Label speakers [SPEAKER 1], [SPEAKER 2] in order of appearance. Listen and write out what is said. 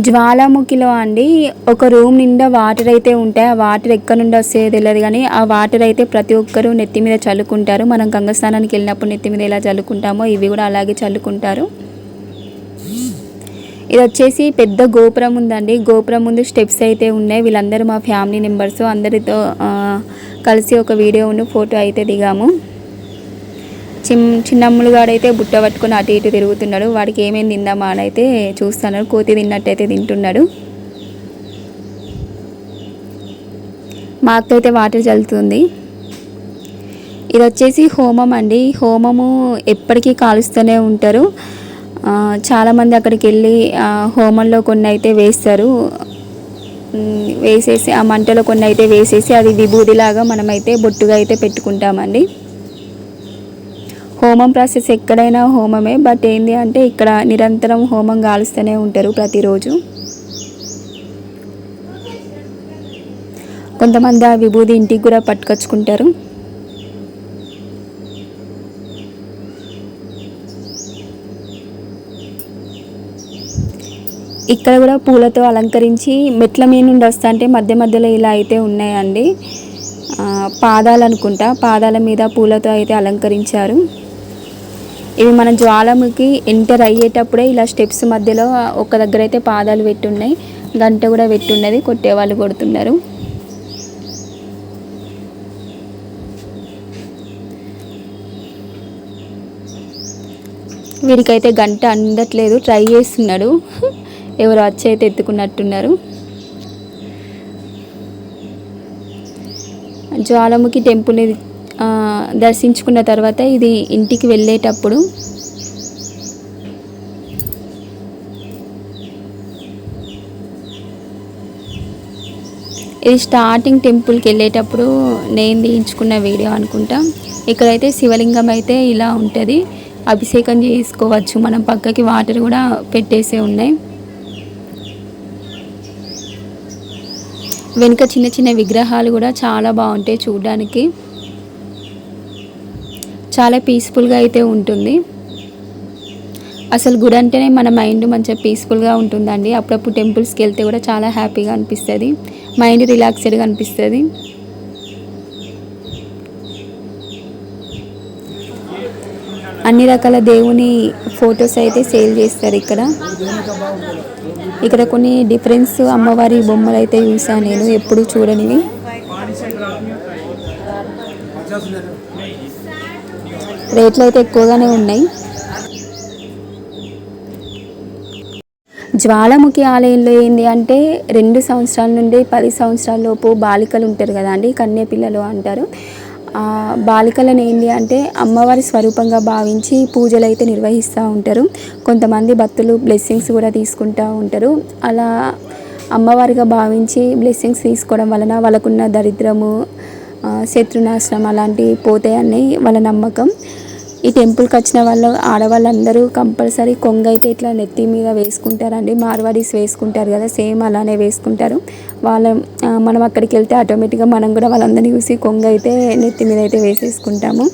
[SPEAKER 1] జ్వాలాముఖిలో అండి ఒక రూమ్ నిండా వాటర్ అయితే ఉంటాయి. ఆ వాటర్ ఎక్కడి నుండి వస్తే తెలియదు కానీ ఆ వాటర్ అయితే ప్రతి ఒక్కరూ నెత్తి మీద చల్లుకుంటారు. మనం గంగస్నానానికి వెళ్ళినప్పుడు నెత్తి మీద ఎలా చల్లుకుంటామో ఇవి కూడా అలాగే చల్లుకుంటారు. ఇది వచ్చేసి పెద్ద గోపురం ఉందండి. గోపురం ముందు స్టెప్స్ అయితే ఉన్నాయి. వీళ్ళందరూ మా ఫ్యామిలీ మెంబర్స్ అందరితో కలిసి ఒక వీడియోను ఫోటో అయితే దిగాము. చిన్ చిన్నమ్ములుగాడైతే బుట్ట పట్టుకొని అటు ఇటు తిరుగుతున్నాడు. వాడికి ఏమేమి తిందామా అని అయితే చూస్తున్నాడు. కోతి తిన్నట్టయితే తింటున్నాడు. మా అక్క అయితే వాటర్ చల్లుతుంది. ఇది వచ్చేసి హోమం అండి. హోమము ఎప్పటికీ కాలుస్తూనే ఉంటారు. చాలామంది అక్కడికి వెళ్ళి హోమంలో కొన్ని అయితే వేస్తారు వేసేసి ఆ మంటలో కొన్ని అయితే వేసేసి అది విభూదిలాగా మనమైతే బొట్టుగా అయితే పెట్టుకుంటామండి. హోమం ప్రాసెస్ ఎక్కడైనా హోమమే బట్ ఏంది అంటే ఇక్కడ నిరంతరం హోమం కాలుస్తూనే ఉంటారు ప్రతిరోజు. కొంతమంది ఆ విభూది ఇంటికి కూడా పట్టుకొచ్చుకుంటారు. ఇక్కడ కూడా పూలతో అలంకరించి మెట్ల మీద నుండి వస్తా అంటే మధ్య మధ్యలో ఇలా అయితే ఉన్నాయండి. పాదాలు అనుకుంటా పాదాల మీద పూలతో అయితే అలంకరించారు. ఇవి మన జ్వాలముకి ఎంటర్ అయ్యేటప్పుడే ఇలా స్టెప్స్ మధ్యలో ఒక దగ్గర అయితే పాదాలు పెట్టున్నాయి. గంట కూడా పెట్టున్నది. కొట్టేవాళ్ళు కొడుతున్నారు. వీడికైతే గంట అందట్లేదు. ట్రై చేస్తున్నాడు. ఎవరు వచ్చి అయితే ఎత్తుకున్నట్టున్నారు. జ్వాలముఖి టెంపుల్ని దర్శించుకున్న తర్వాత ఇది ఇంటికి వెళ్ళేటప్పుడు ఇది స్టార్టింగ్ టెంపుల్కి వెళ్ళేటప్పుడు నేను తీయించుకున్న వీడియో అనుకుంటా. ఇక్కడైతే శివలింగం అయితే ఇలా ఉంటుంది. అభిషేకం చేసుకోవచ్చు. మనం పక్కకి వాటర్ కూడా పెట్టేసే ఉన్నాయి. వెనుక చిన్న చిన్న విగ్రహాలు కూడా చాలా బాగుంటాయి చూడడానికి. చాలా పీస్ఫుల్గా అయితే ఉంటుంది. అసలు గుడి అంటేనే మన మైండ్ మంచిగా పీస్ఫుల్గా ఉంటుందండి. అప్పుడప్పుడు టెంపుల్స్కి వెళ్తే కూడా చాలా హ్యాపీగా అనిపిస్తుంది. మైండ్ రిలాక్స్డ్గా అనిపిస్తుంది. అన్ని రకాల దేవుని ఫొటోస్ అయితే సేల్ చేస్తారు ఇక్కడ. ఇక్కడ కొన్ని డిఫరెన్స్ అమ్మవారి బొమ్మలు అయితే చూసాను నేను ఎప్పుడు చూడనివి. రేట్లు అయితే ఎక్కువగానే ఉన్నాయి. జ్వాలాముఖి ఆలయంలో ఏంది అంటే రెండు సంవత్సరాల నుండి పది సంవత్సరాల లోపు బాలికలు ఉంటారు కదా అండి కన్య పిల్లలు అంటారు బాలికలను ఏంటి అంటే అమ్మవారి స్వరూపంగా భావించి పూజలు అయితే నిర్వహిస్తూ ఉంటారు. కొంతమంది భక్తులు బ్లెస్సింగ్స్ కూడా తీసుకుంటూ ఉంటారు. అలా అమ్మవారిగా భావించి బ్లెస్సింగ్స్ తీసుకోవడం వలన వాళ్ళకున్న దరిద్రము శత్రునాశనం అలాంటివి పోతాయని వాళ్ళ నమ్మకం. ఈ టెంపుల్కి వచ్చిన వాళ్ళు ఆడవాళ్ళందరూ కంపల్సరీ కొంగ అయితే ఇట్లా నెత్తి మీద వేసుకుంటారండి. మార్వాడీస్ వేసుకుంటారు కదా సేమ్ అలానే వేసుకుంటారు. వాళ్ళ మనం అక్కడికి వెళ్తే ఆటోమేటిక్గా మనం కూడా వాళ్ళందరినీ చూసి కొంగ అయితే నెత్తి మీద అయితే వేసేసుకుంటాము.